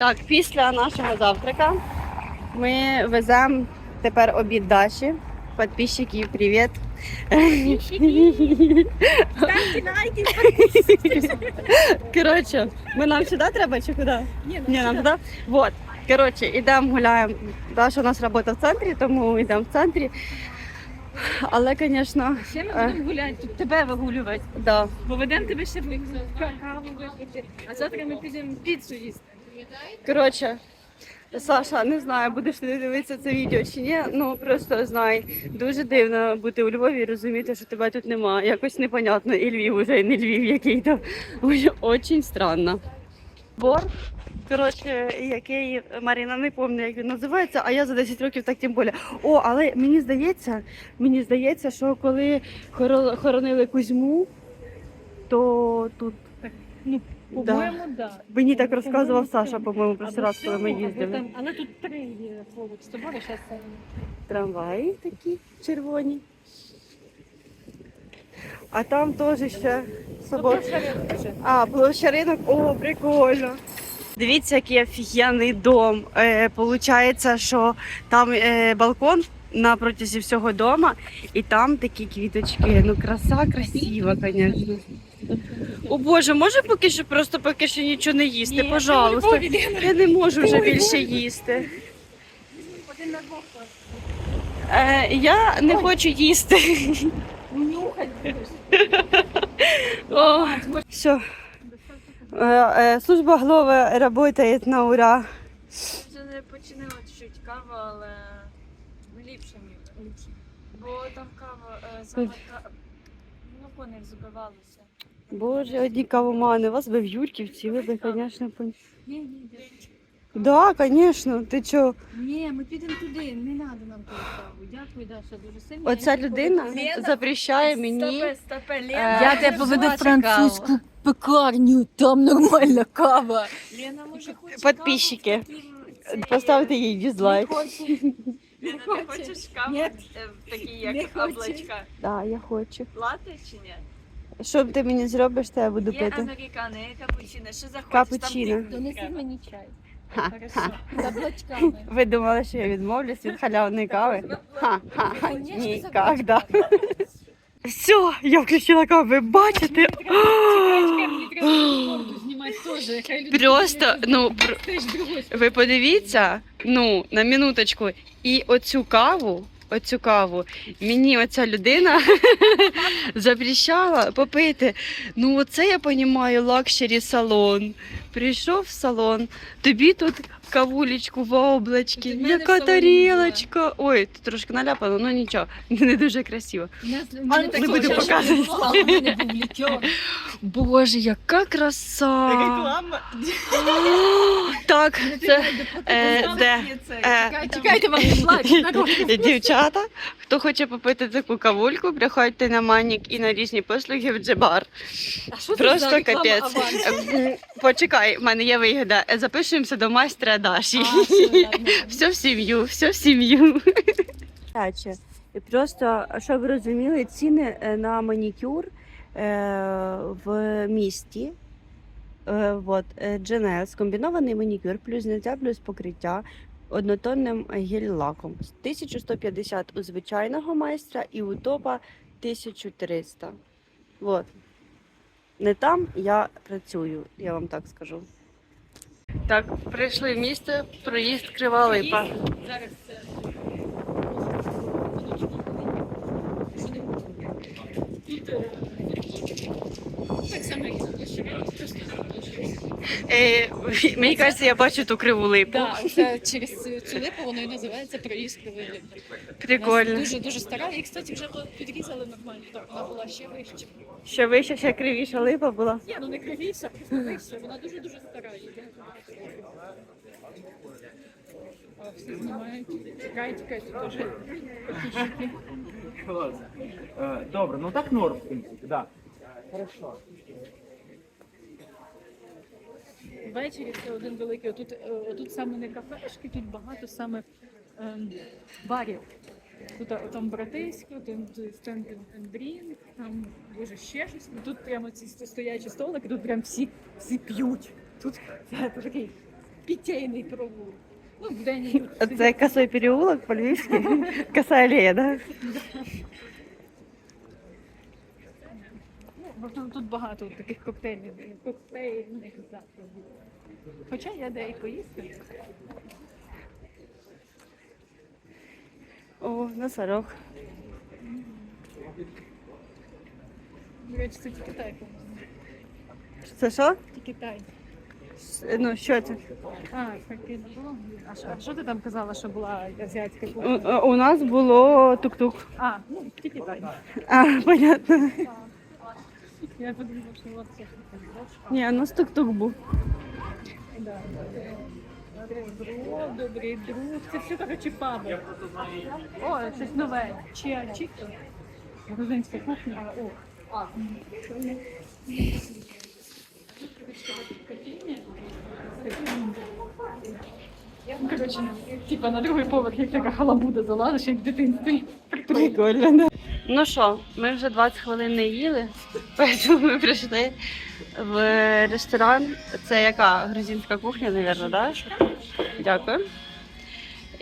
Так, після нашого завтрака ми веземо тепер обід Даші. Підписчики, привіт. Ставьте лайки. Коротше, ми нам сюди треба чи куди? Не, Ні, нам туди. Вот. Коротше, ідемо гуляємо. Даша у нас робота в центрі, тому йдемо в центрі. Але, звісно, Ще ми Е. будемо гуляти, тут тебе вигулювати. да. Бо ведемо тебе ще в каву випити. А завтра ми підемо піцу їсти. Коротше, Саша, не знаю, будеш ти дивитися це відео чи ні. Ну просто знай, дуже дивно бути у Львові і розуміти, що тебе тут немає. Якось непонятно, і Львів уже і не Львів який-то. Ой, Очень странно. Бор, коротше, який Маріна не пам'ятаю, як він називається, а я за 10 років так тим більше. О, але мені здається, мені здається, що коли хоронили Кузьму, то тут. Ну, Да. по-моєму, да. Мені так розказував Саша, по-моєму, Або раз, коли ми їздили. там- Але тут три є поруч з тобою, зараз Трамваї такі червоні. А там теж ще собор. А, площа ринок. О, прикольно. Дивіться, який офігенний дом. Е, получається, що там е, балкон на протязі всього дома, і там такі квіточки. Ну, краса красива, звісно. О Боже, може поки що просто поки що нічого не їсти, пожалуйста. Я не можу вже більше їсти. Один на двох. Е, я не хочу їсти. Нюхать будеш. О, все. Е, е, служба глави працює на ура. Вже не починила чуть кава, але ліпше ніби. Бо там кава е, саме ка- ну, вони збивалися. Боже, одні кавомани, вас би в Юрківці, ви би, звісно, пон... Ні, ні. Да, звісно, ти чо? Ні, ми підемо туди, не треба нам ту каву. Дякую, Даша, дуже сильно. Оця людина запрещає мені. Стопе, стопе, Е, Лена. Я тебе поведу в французьку пекарню, там нормальна кава. Лена, може, хоче Подписчики. Поставте їй дизлайк. Лена, ти хочеш каву е, Не як хочу. облачка? Да, я хочу. Лати чи ні? Що ти мені зробиш, то я буду Є пити. американо, є капучино. Що захочеш? Капучино. Там тільки Донеси треба. мені чай. Ха, Хорошо. З облачками. Ви думали, що я відмовлюсь від халявної кави? Ха-ха-ха, Конечно, ніколи. Все, я включила каву, ви бачите? Просто, ну, пр- ви подивіться, ну, на минуточку, і оцю каву, оцю каву, мені оця людина запрещала попити. Ну, оце я розумію, лакшері салон. Прийшов в салон, тобі тут кавулечку Ти в яка тарілочка. Ой, тут трошки наляпано, ну нічого, не дуже красиво. не буду показувати. Боже, яка краса! Реклама. Так, це е, де? Е, Чекайте, вам плачуть. Дівчата, хто хоче попити таку кавульку, приходьте на манік і на різні послуги в Джебар. Просто капець. Почекай, в мене є вигода. Запишемося до майстра Даші. Все в сім'ю, все в сім'ю. І просто, щоб ви розуміли, ціни е, на манікюр е, в місті. Е, Вот, е, Дженес, комбінований манікюр, плюс зняття, плюс покриття однотонним гель-лаком. 1150 у звичайного майстра і у топа 1300. От. Не там я працюю, я вам так скажу. Так, прийшли в місто, проїзд Кривалипа. Зараз це. Так само, як просто Е, мені кажеться, я бачу ту криву липу. Так, це через цю цю липу воно і називається проїзд кривий Прикольно. Дуже дуже стара. І, кстати, вже підрізали нормально. Так, вона була ще вище. Ще вища, ще кривіша липа була. Ні, ну не кривіша, просто вище. Вона дуже дуже стара. А, всі знімають. Чекай, чекай, тут теж. Клас. Е, Добре, ну так норм, в принципі, да. Хорошо. Ввечері це один великий. Тут, тут саме не кафешки, тут багато саме ем, барів. Тут а, там братисько, там стенд Дрінк, там боже ще щось. Тут прямо ці стоячі столики, тут прям всі, всі п'ють. Тут це такий Питейний прогул. Ну, в день Це косой переулок по-львівськи. Коса алея, да? Ну, тут багато таких коктейлів, коктейльних. Хоча я де і поїсти. О, носорог. До речі, це тільки Китай. Це що? Тільки Китай. Ну, що це? А, було. А що, а що ти там казала, що була азіатська У, кухня? у нас було тук-тук. А, ну, тільки Китай. А, понятно. Я подумала, що у вас все. Ні, у нас тук-тук був. Да. Добрий друг. Це все коротше паби. О, щось нове. Чия чіка. Грузинська кухня. О. А. Коротше, типа на другий поверх як така халабуда залазиш, як в дитинстві. Прикольно, да. Ну що, ми вже 20 хвилин не їли, тому ми прийшли в ресторан. Це яка грузинська кухня, мабуть, да? Дякую.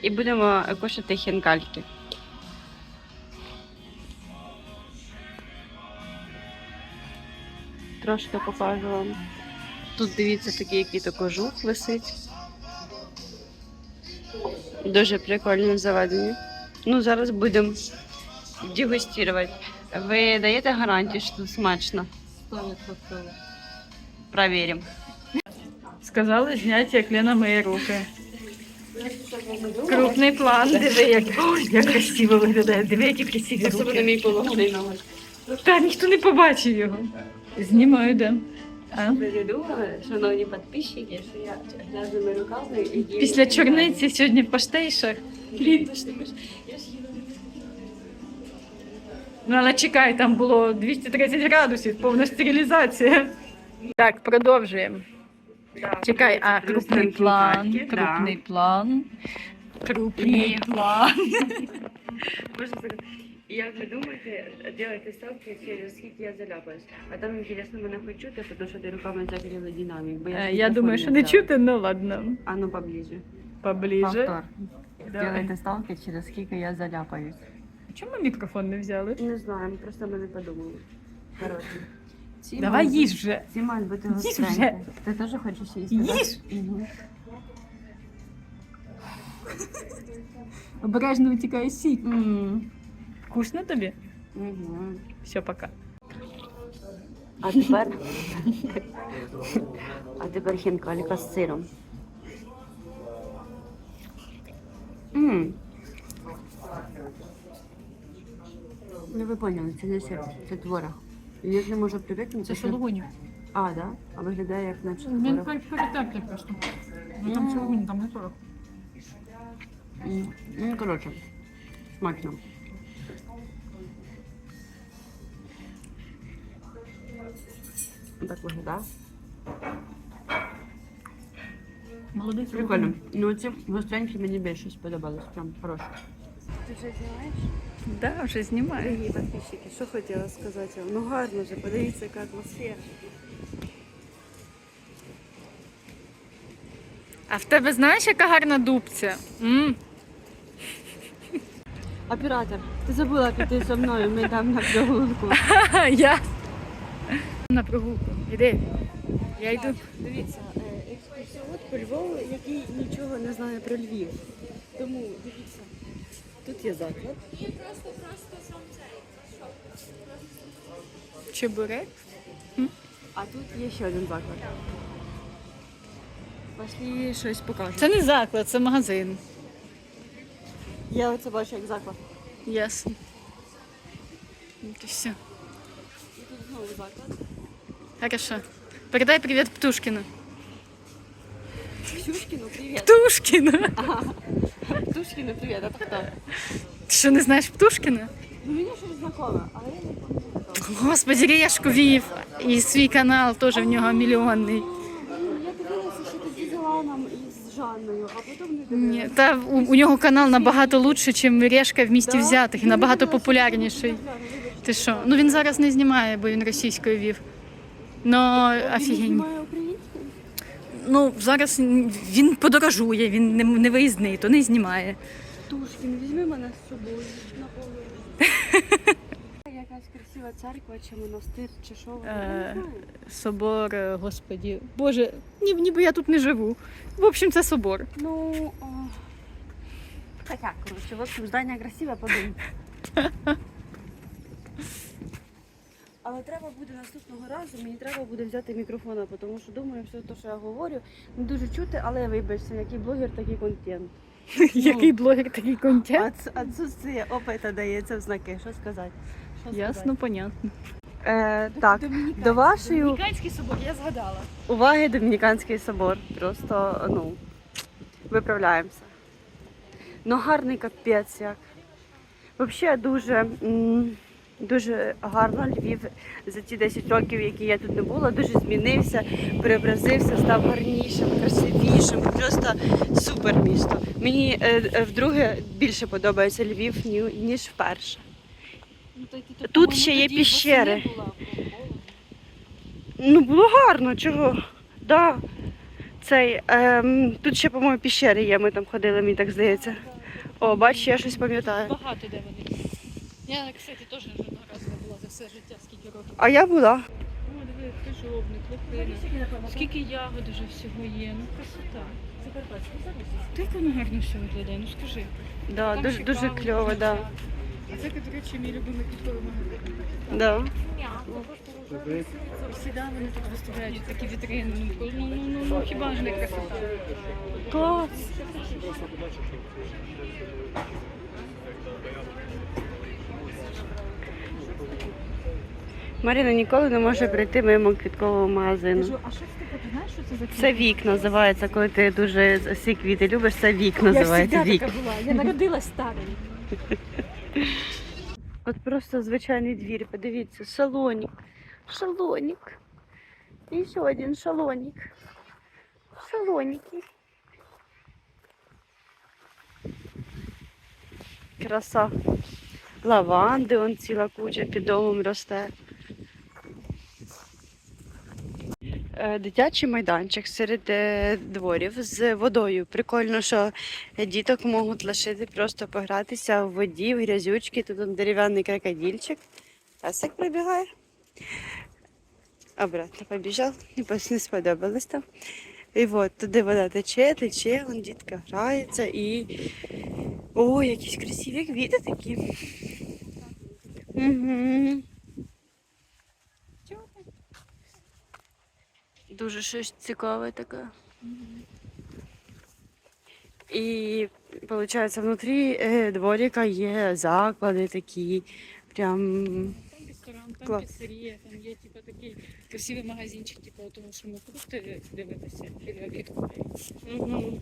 І будемо кушати хінкальки. Трошки покажу вам. Тут дивіться такий, який то кожух висить. Дуже прикольно заведені. Ну, зараз будемо дегустувати. Ви даєте гарантію, що тут смачно? 100%. Провіримо. Сказали зняти, як Лена миє руки. Крупний план, диви, як, Ой, як красиво виглядає. Диви, які красиві руки. мій пологовий номер. Та ніхто не побачив його. Знімаю, де. А? Ви думали, шановні підписчики, що я грязними руками і їм- Після чорниці сьогодні в паштейшах. Блін, ти ж також. Я ж їла. Ну, але чекай, там було 230 градусів, повна стерилізація. Так, продовжуємо. Чекай, а крупний план, крупний план, крупний план. Як ви думаєте, делайте ставки через скільки я заляпаюсь. А там інтересно мене хоч чути, тому що ти руками закрили динамік. Бо Е, я, Я думаю, що не чути, ну ладно. А ну поближе. Поближе. Повтор. Давай. Делайте ставки, через скільки я заляпаюсь. Чому мікрофон не взяли? Не знаю, просто ми не подумали. Коротше. Ці Давай мають їж бути- вже. Ці мають бути Їж гостренькі. вже. Ти теж хочеш їсти? Їж. так? Мгм. Обережно витікає сік. М. Вкусно тобі? Мгм. Все, пока. А тепер. а тепер хінкалька з сиром. М. Ну ви поняли, це не сир, це творог. Я не можу привикнути. що- шалугуні. А, да? А виглядає як наче Він творог. просто. Ну там шалугуні, там не творог. М. Ну, коротше, смачно. Так виглядає. Молодець. Прикольно. Ну, ці гостренькі мені більше сподобались. Прям хороші. Ти вже знаєш? Да, вже знімаю. Дорогі підписчики, що хотіла сказати вам? Ну гарно же, подивіться, яка атмосфера. А в тебе знаєш, яка гарна дубця? М? Оператор, ти забула піти зі мною, ми там на прогулку. Ха, Я. На прогулку. Іди. Я йду. Дивіться, е, екскурсіон по Львову, який нічого не знає про Львів. Тому дивіться, тут є заклад. Чебурек. А тут є ще один заклад. Пошли щось покажу. Це не заклад, це магазин. Я оце бачу як заклад. Ясно. От і все. І тут знову заклад. Хорошо. Передай привіт Птушкіну. Птушкіну, привіт. Птушкіну. Птушкіну, привіт, а то хто? Ти що не знаєш Птушкіна? Ну мені щось знакоме, але я не пам'ятаю. Господи, Решку вів. І свій канал теж в нього мільйонний. Я дивилася, що тоді з Іланом і з Жанною, а потім не Ні, та у, у нього канал набагато лучше, ніж Решка в місті Да? взятих, і набагато популярніший. Ти що? Ну він зараз не знімає, бо він російською вів. Ну, офігень. Ну зараз він подорожує, він не, не виїзний, то не знімає. Тушкін, візьми мене з собою на Якась красива церква чи монастир, чи що Е. Собор, е, господі. Боже, ні, ніби я тут не живу. В общем, це собор. Ну, о... Хотя, короче, в общем, здання красиве, подумай. Але треба буде наступного разу, мені треба буде взяти мікрофона, тому що думаю, все те, що я говорю, не дуже чути, але вибачте, який блогер, такий контент. Який блогер, такий контент. Отс- Отсутствие опита дається в знаки. Що сказати? Що сказати? Ясно, понятно. Е, так, до вашої Домініканський собор, я згадала. уваги Домініканський собор. Просто ну, виправляємося. Ну гарний капець як. Взагалі дуже, м, дуже гарно Львів за ті 10 років, які я тут не була, дуже змінився, преобразився, став гарнішим, красивішим. Просто супер місто. Мені е, е, вдруге більше подобається Львів, ні- ніж вперше. Тут ще є піщери. Ну, було гарно, чого? Да. Цей, ем, тут ще, по-моєму, піщери є, ми там ходили, мені так здається. О, бач, я щось пам'ятаю. Багато де вони. Я, кстати, теж жодного разу не була за все життя, скільки років. А я була. О, диви, крижовник, лохина. Скільки ягод уже всього є, ну красота. Ти як воно гарно все виглядає, ну скажи. Да, Там дуже, ще дуже кльово, можна да. А це, до речі, мій любимий квітковий магазин. да. Всегда вони тут виставляють такі вітрини. Ну, ну, ну, ну, ну хіба ж не красота? Клас. Маріна ніколи не може прийти мимо квіткового магазину. Кажу, а що це таке? Ти знаєш, що це за Це вік називається, коли ти дуже всі квіти любиш, це вік називається Я вік. така була. Я народилась старою. От просто звичайний двір, подивіться, шалонік. Шалонік. І ще один шалонік. Шалоніки. Краса. Лаванди, он ціла куча під домом росте. Е, Дитячий майданчик серед е, дворів з водою. Прикольно, що діток можуть лишити просто погратися в воді, в грязючки. Тут дерев'яний крокодильчик. Песик прибігає. Обратно побіжав, не сподобалось там. І от туди вода тече, тече, вон дітка грається і. О, якісь красиві квіти такі. Угу. Дуже щось цікаве таке. І виходить, внутрі е, дворика є заклади такі. Прям Там ресторан, там Клас. піцерія, там є типу, такий красивий магазинчик, типу, тому що ми фрукти дивитися біля влітку. Мгм.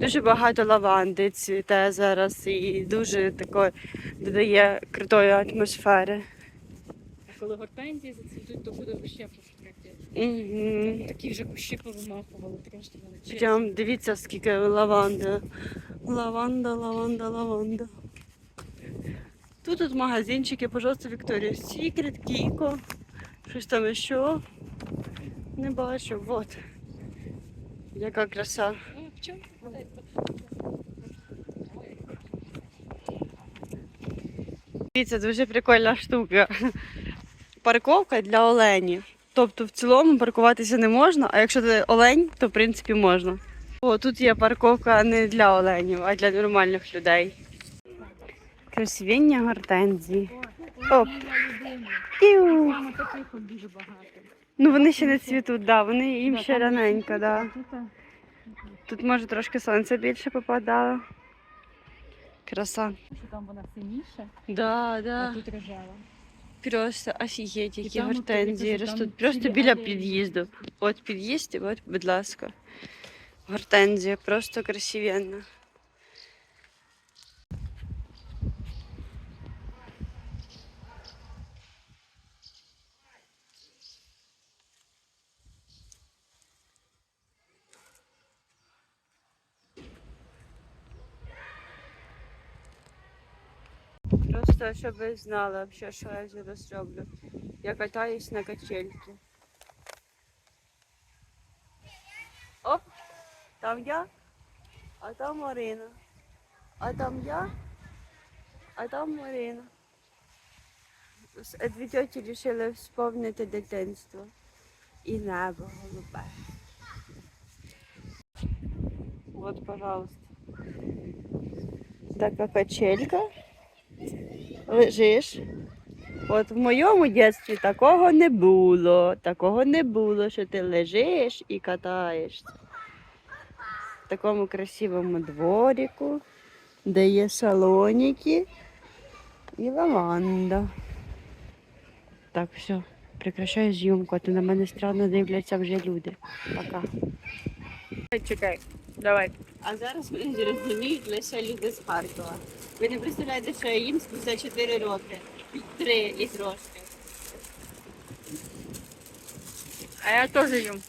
Дуже багато лаванди цвіте зараз і дуже такої додає крутої атмосфери. А коли гортензії зацвітуть, то буде ще просто Угу. Такі вже кущі повимахували, просто величезні. Прям дивіться, скільки лаванди. Лаванда, лаванда, лаванда. Тут от магазинчики, пожалуйста, Вікторія Сікрет, Кіко. Щось там ще. Не бачу. Вот. Яка краса. Чому? Дивіться, дуже прикольна штука. Парковка для оленів. Тобто в цілому паркуватися не можна, а якщо ти олень, то в принципі можна. О, тут є парковка не для оленів, а для нормальних людей. Красивіння гортензії. Оп. Іу. Таких дуже багато. Ну вони ще не цвітуть, да, вони їм ще раненько, да. тут, може трошки сонце більше попадало. Краса. Що там вона синіша, Да, а тут рожева. Просто офігеть, які там гортензії там ростуть. Просто біля під'їзду. От під'їзд, і от, будь ласка. Гортензія, просто красивенна. Просто щоб ви знали, вообще, що я зараз роблю. Я катаюсь на качельці. Оп, Там я, а там Марина. А там я, а там Марина. Дві тьоті вирішили вспомнити дитинство. І небо голубе. Вот, пожалуйста. Така качелька. Лежиш. От в моєму дитинстві такого не було. Такого не було, що ти лежиш і катаєшся. В такому красивому дворику, де є салоніки і лаванда. Так, все, прекращаю зйомку, а то на мене странно дивляться вже люди. Пока. Чекай, давай. А зараз мене розуміють лише люди з Харкова. Ви не представляєте, що я їм спустя 4 роки. Три і трошки. А я теж їм.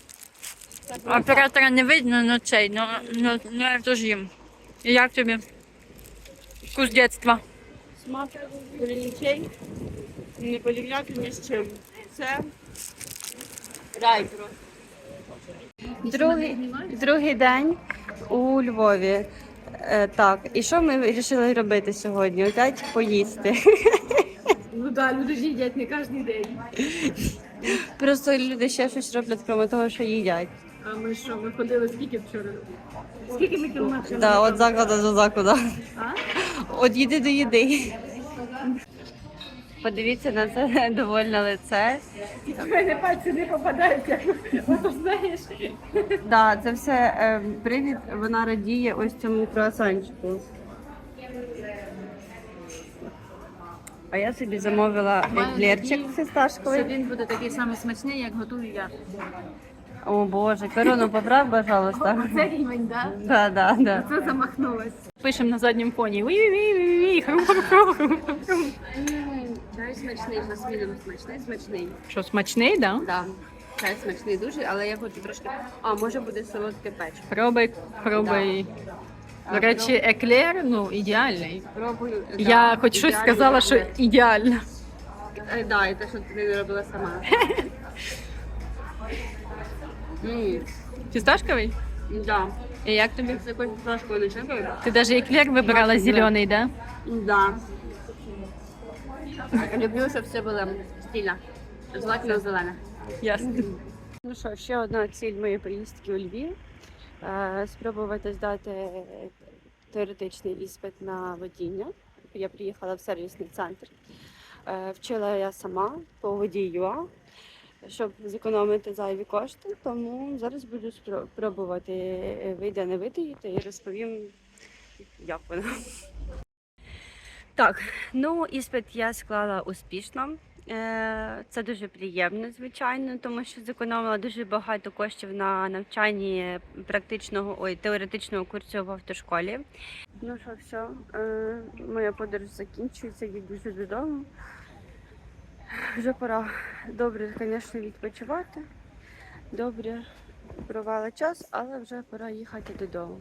Оператора не видно, но цей, но, но, но я теж їм. І як тобі? Вкус дитинства. Смак річей не порівняти ні з чим. Це рай просто. Другий, другий день у Львові. Е, так, і що ми вирішили робити сьогодні? Опять поїсти. Ну так, люди ж їдять не кожен день. Просто люди ще щось роблять, крім того, що їдять. А ми що, ми ходили скільки вчора? Скільки ми кілометрів? Да, от закладу до закладу. А? От їди до їди. Подивіться на це довольне лице. У мене пальці не попадаються. Ото знаєш. Да, це все е, привід. Вона радіє ось цьому круасанчику. А я собі замовила еклерчик фісташковий. Він буде такий самий смачний, як готую я. О Боже, корону поправ, пожалуйста. Оце рівень, так? Да, да, да. Це замахнулась. Пишемо на задньому фоні. Хрум-хрум-хрум. Чай смачний, жасміном смачний, смачний. Що, смачний, да? Да. Чай смачний дуже, але я хочу трошки. А, може буде солодке печиво. Пробуй, пробуй. До речі, еклер, ну, ідеальний. Пробую. Я да, хоч щось ідеально сказала, що робити. ідеально. Е, Да, і те, що ти не робила сама. М, Фісташковий? Да. І як тобі? З якоюсь трошкою начинкою. Ти навіть еклер вибирала Класно, да. зелений, да? Да. Люблю, щоб все було стильно. Желательно зелене. Ясно. Ну що, ще одна ціль моєї поїздки у Львів. Е, Спробувати здати теоретичний іспит на водіння. Я приїхала в сервісний центр. Е, Вчила я сама по воді ЮА, щоб зекономити зайві кошти. Тому зараз буду спро- пробувати е, вийде не вийде і розповім, як воно. Так, ну іспит я склала успішно. Е, Це дуже приємно, звичайно, тому що зекономила дуже багато коштів на навчанні практичного ой, теоретичного курсу в автошколі. Ну що, все, е, моя подорож закінчується, їду вже додому. Вже пора добре, звісно, відпочивати. Добре провела час, але вже пора їхати додому.